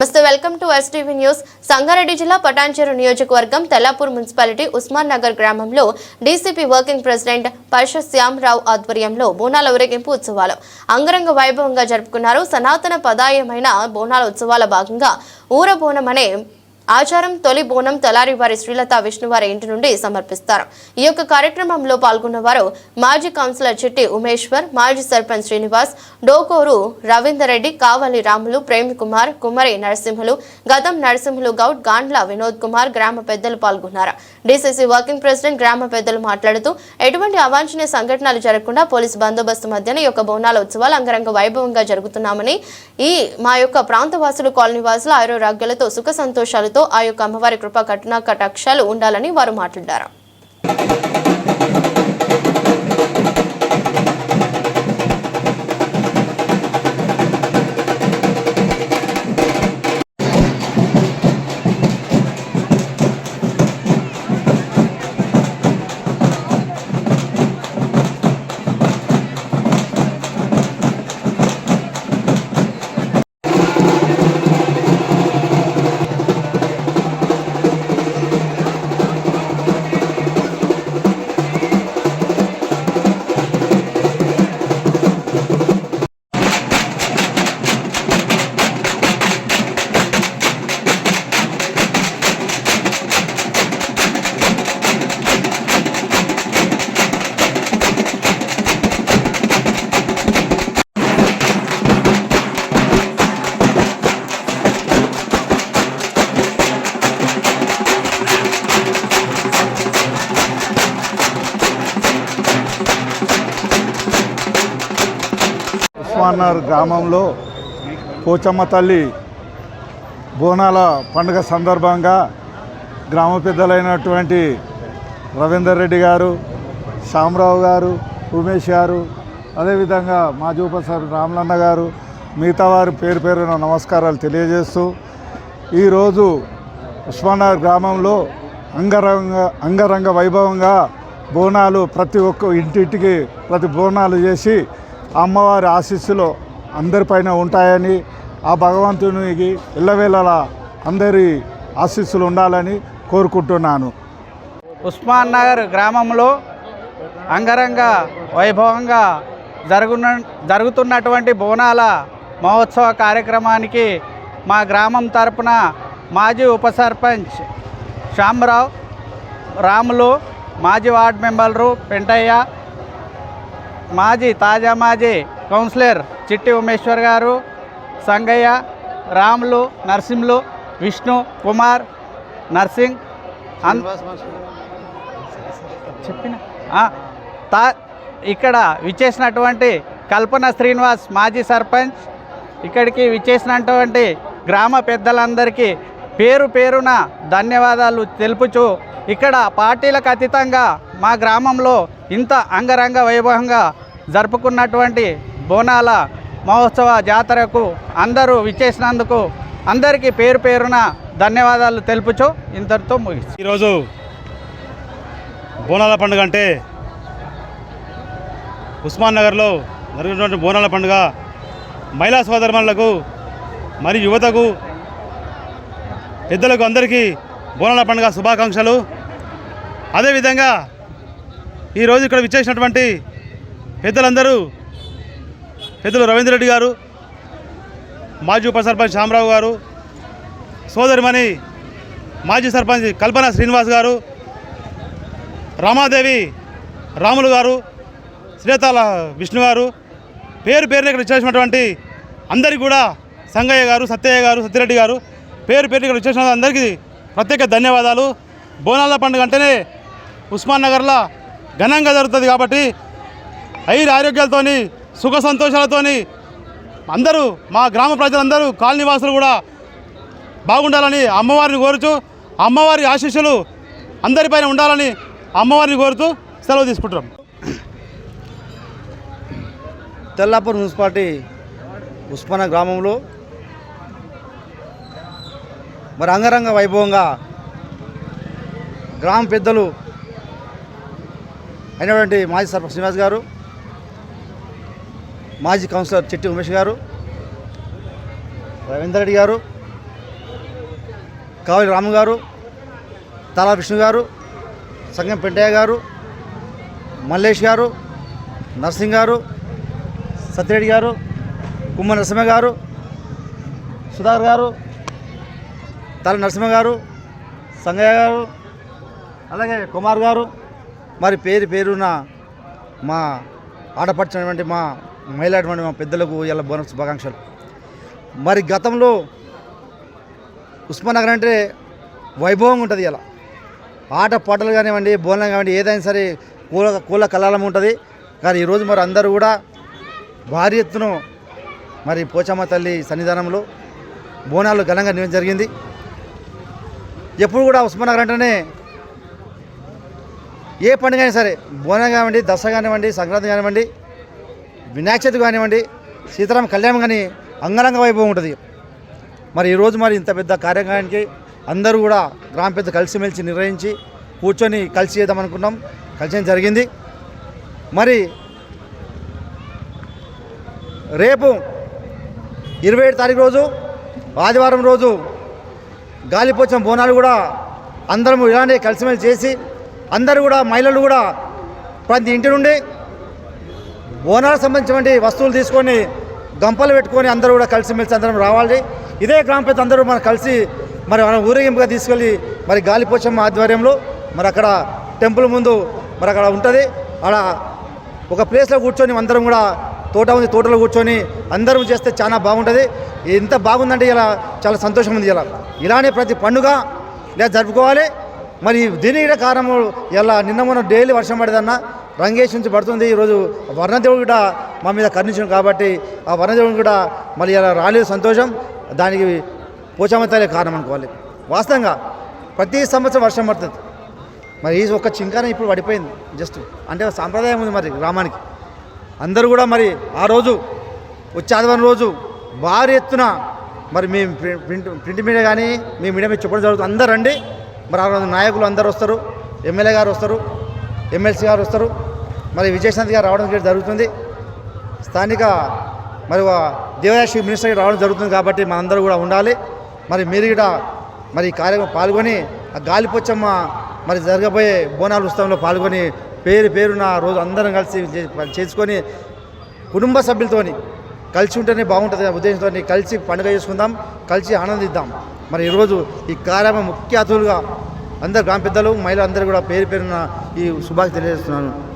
నమస్తే welcome to STV news. Sangareddy జిల్లా పటాన్చెరు నియోజకవర్గం తెల్లాపూర్ మున్సిపాలిటీ ఉస్మాన్ నగర్ గ్రామంలో DCP working president Parsha Shyamarao ఆధ్వర్యంలో బోనాల ఊరేగింపు ఉత్సవాలు. అంగరంగ వైభవంగా జరుపుకున్నారు సనాతన పదాయమైన బోనాల ఉత్సవాల భాగంగా ఊర బోనం అనే ఆచారం తొలి బోనం తలారి వారి శ్రీలత విష్ణువారి ఇంటి నుండి సమర్పిస్తారు. ఈ యొక్క కార్యక్రమంలో పాల్గొన్న వారు మాజీ కౌన్సిలర్ చిట్టి ఉమేశ్వర్ మాజీ సర్పంచ్ శ్రీనివాస్ డోకోరు రవీందర్ రెడ్డి కావలి రాములు ప్రేమ్ కుమార్ కుమరి నరసింహులు గతం నరసింహులు గౌడ్ గాండ్ల వినోద్ కుమార్ గ్రామ పెద్దలు పాల్గొన్నారు. డీసీసీ వర్కింగ్ ప్రెసిడెంట్ గ్రామ పెద్దలు మాట్లాడుతూ ఎటువంటి అవాంఛనీయ సంఘటనలు జరగకుండా పోలీసు బందోబస్తు మధ్యన ఈ యొక్క బోనాల ఉత్సవాలు అంగరంగ వైభవంగా జరుగుతున్నామని ఈ మా యొక్క ప్రాంతవాసులు కాలనీ వాసులు ఆరోగ్యాలతో సుఖ సంతోషాలతో ఆ యొక్క అమ్మవారి కృప కఠిన కటాక్షాలు ఉండాలని వారు మాట్లాడారు. రామన్నారు గ్రామంలో పోచమ్మ తల్లి బోనాల పండుగ సందర్భంగా గ్రామ పెద్దలైనటువంటి రవీందర్ రెడ్డి గారు శ్యామరావు గారు ఉమేష్ గారు అదేవిధంగా మాజీ ఉపసారి రామలన్న గారు మిగతా వారి పేరు పేరున నమస్కారాలు తెలియజేస్తూ ఈరోజు ఉస్మానగర్ గ్రామంలో అంగరంగ అంగరంగ వైభవంగా బోనాలు ప్రతి ఒక్క ఇంటింటికి ప్రతి బోనాలు చేసి అమ్మవారి ఆశీస్సులు అందరిపైన ఉంటాయని ఆ భగవంతునికి ఎల్లవేళలా అందరి ఆశీస్సులు ఉండాలని కోరుకుంటున్నాను. ఉస్మాన్ నగర్ గ్రామంలో అంగరంగ వైభవంగా జరుగున జరుగుతున్నటువంటి బోనాల మహోత్సవ కార్యక్రమానికి మా గ్రామం తరపున మాజీ ఉప సర్పంచ్ శ్యామరావు రాములు మాజీ వార్డ్ మెంబర్లు పెంటయ్య మాజీ తాజా మాజీ కౌన్సిలర్ చిట్టి ఉమేశ్వర్ గారు సంగయ్య రాములు నరసింహులు విష్ణు కుమార్ నర్సింగ్ చెప్పిన తా ఇక్కడ విచ్చేసినటువంటి కల్పన శ్రీనివాస్ మాజీ సర్పంచ్. ఇక్కడికి విచ్చేసినటువంటి గ్రామ పెద్దలందరికీ పేరు పేరున ధన్యవాదాలు తెలుపుచు ఇక్కడ పార్టీలకు అతీతంగా మా గ్రామంలో ఇంత అంగరంగ వైభవంగా జరుపుకున్నటువంటి బోనాల మహోత్సవ జాతరకు అందరూ విచ్చేసినందుకు అందరికీ పేరు పేరున ధన్యవాదాలు తెలుపుచు ఇంతటితో ముగిసి ఈరోజు బోనాల పండుగ అంటే ఉస్మాన్ నగర్లో జరిగినటువంటి బోనాల పండుగ మహిళా సోదరులకు మరియు యువతకు పెద్దలకు అందరికీ బోనాల పండుగ శుభాకాంక్షలు. అదేవిధంగా ఈరోజు ఇక్కడ విచ్చేసినటువంటి పెద్దలందరూ పెద్దలు రవీంద్ర రెడ్డి గారు మాజీ ఉప సర్పంచ్ శ్యామరావు గారు సోదరిమణి మాజీ సర్పంచ్ కల్పన శ్రీనివాస్ గారు రామాదేవి రాములు గారు శ్రీతాల విష్ణు గారు పేరు పేరున ఇక్కడ ఇచ్చేసినటువంటి అందరికీ కూడా సంగయ్య గారు సత్యయ్య గారు సత్యరెడ్డి గారు పేరు పేరు ఇక్కడ వచ్చేసిన అందరికీ ప్రత్యేక ధన్యవాదాలు. బోనాల పండుగ అంటేనే ఉస్మాన్ నగర్లో ఘనంగా జరుగుతుంది కాబట్టి ఐదు ఆరోగ్యాలతోని సుఖ సంతోషాలతోని అందరూ మా గ్రామ ప్రజలందరూ కాలనీవాసులు కూడా బాగుండాలని అమ్మవారిని కోరుచు అమ్మవారి ఆశీస్సులు అందరిపైన ఉండాలని అమ్మవారిని కోరుతూ సెలవు తీసుకుంటున్నాం. తెల్లాపూర్ మున్సిపాలిటీ ఉస్మాన గ్రామంలో మరి అంగరంగ వైభవంగా గ్రామ పెద్దలు అయినటువంటి మాజీ సర్పంచ్ శ్రీనివాస్ గారు మాజీ కౌన్సిలర్ చెట్టి ఉమేష్ గారు రవీందర్ రెడ్డి గారు కావలి రాము గారు తలా విష్ణు గారు సంగం పెంటయ్య గారు మల్లేష్ గారు నర్సింగ్ గారు సత్యరెడ్డి గారు కుమ్మ నరసింహ గారు సుధాకర్ గారు తల నరసింహ గారు సంగయ్య గారు అలాగే కుమార్ గారు. మరి పేరు పేరున మా ఆడపడిచినటువంటి మా మహిళటువంటి మా పెద్దలకు ఇలా బోనస్ శుభాకాంక్షలు. మరి గతంలో ఉస్మానగర్ అంటే వైభవం ఉంటుంది ఇలా ఆట పాటలు కానివ్వండి బోనం కానివ్వండి ఏదైనా సరే కూల కూల కలాలం ఉంటుంది. కానీ ఈరోజు మరి అందరూ కూడా భారీ ఎత్తున మరి పోచమ్మ తల్లి సన్నిధానంలో బోనాలు ఘనంగా నివ్వడం జరిగింది. ఎప్పుడు కూడా ఉస్మానగర్ అంటేనే ఏ పండుగ అయినా సరే బోనం కానివ్వండి దసరా కానివ్వండి సంక్రాంతి కానివ్వండి వినాయక చవితి కానివ్వండి సీతారాం కళ్యాణం కానీ అంగరంగ వైభవం ఉంటుంది. మరి ఈరోజు మరి ఇంత పెద్ద కార్యక్రమానికి అందరూ కూడా గ్రామ పెద్ద కలిసిమెలిసి నిర్వహించి కూర్చొని కలిసి చేద్దాం అనుకున్నాం. కలిసి జరిగింది. మరి రేపు ఇరవై ఏడు తారీఖు రోజు ఆదివారం రోజు గాలిపోచం బోనాలు కూడా అందరం ఇలానే కలిసిమెలిసి చేసి అందరూ కూడా మహిళలు కూడా ప్రతి ఇంటి నుండి బోనాలకు సంబంధించినటువంటి వస్తువులు తీసుకొని గంపలు పెట్టుకొని అందరూ కూడా కలిసిమెలిసి అందరం రావాలి. ఇదే గ్రామ పెద్ద అందరూ మనం కలిసి మరి మనం ఊరేగింపుగా తీసుకెళ్ళి మరి గాలిపోచమ్మ ఆధ్వర్యంలో మరి అక్కడ టెంపుల్ ముందు మరి అక్కడ ఉంటుంది. అక్కడ ఒక ప్లేస్లో కూర్చొని అందరం కూడా తోట ఉంది తోటలో కూర్చొని అందరం చేస్తే చాలా బాగుంటుంది. ఎంత బాగుందంటే ఇలా చాలా సంతోషం ఉంది ఇలా. ఇలానే ప్రతి పండుగ ఇలా జరుపుకోవాలి. మరి దీని కారణము ఇలా నిన్న మొన్న డైలీ వర్షం పడేదన్నా రంగేష్ నుంచి పడుతుంది. ఈరోజు వర్ణదేవుడు కూడా మా మీద కర్ణించడం కాబట్టి ఆ వర్ణదేవుడు కూడా మళ్ళీ ఇలా రాలేదు సంతోషం. దానికి పోచమ్మ కారణం అనుకోవాలి. వాస్తవంగా ప్రతి సంవత్సరం వర్షం పడుతుంది. మరి ఈ ఒక్క చింకాన ఇప్పుడు పడిపోయింది. జస్ట్ అంటే సాంప్రదాయం ఉంది మరి గ్రామానికి. అందరూ కూడా మరి ఆ రోజు వచ్చే ఆదివారం రోజు భారీ ఎత్తున మరి మీ ప్రింట్ ప్రింట్ మీడియా కానీ మీ మీడియా మీద చెప్పడం జరుగుతుంది. అందరు రండి. మరి ఆ రోజు నాయకులు అందరు వస్తారు. ఎమ్మెల్యే గారు వస్తారు. ఎమ్మెల్సీ గారు వస్తారు. మరి విజయశాంతి గారు రావడం జరుగుతుంది. స్థానిక మరి దేవదాశి మినిస్టర్ రావడం జరుగుతుంది కాబట్టి మనందరూ కూడా ఉండాలి. మరి మీరు కూడా మరి కార్యక్రమం పాల్గొని ఆ గాలిపోచమ్మ మరి జరగబోయే బోనాల ఉత్సవంలో పాల్గొని పేరు పేరున రోజు అందరం కలిసి చే- చేసుకొని కుటుంబ సభ్యులతోని కలిసి ఉంటేనే బాగుంటుంది ఉద్దేశంతో కలిసి పండుగ చేసుకుందాం కలిసి ఆనందిద్దాం. మరి ఈరోజు ఈ కార్యక్రమం ముఖ్య అతిథులుగా అందరు గ్రామ పెద్దలు మహిళలు అందరూ కూడా పేరు పేరున ఈ శుభాకాంక్షలు తెలియజేస్తున్నాను.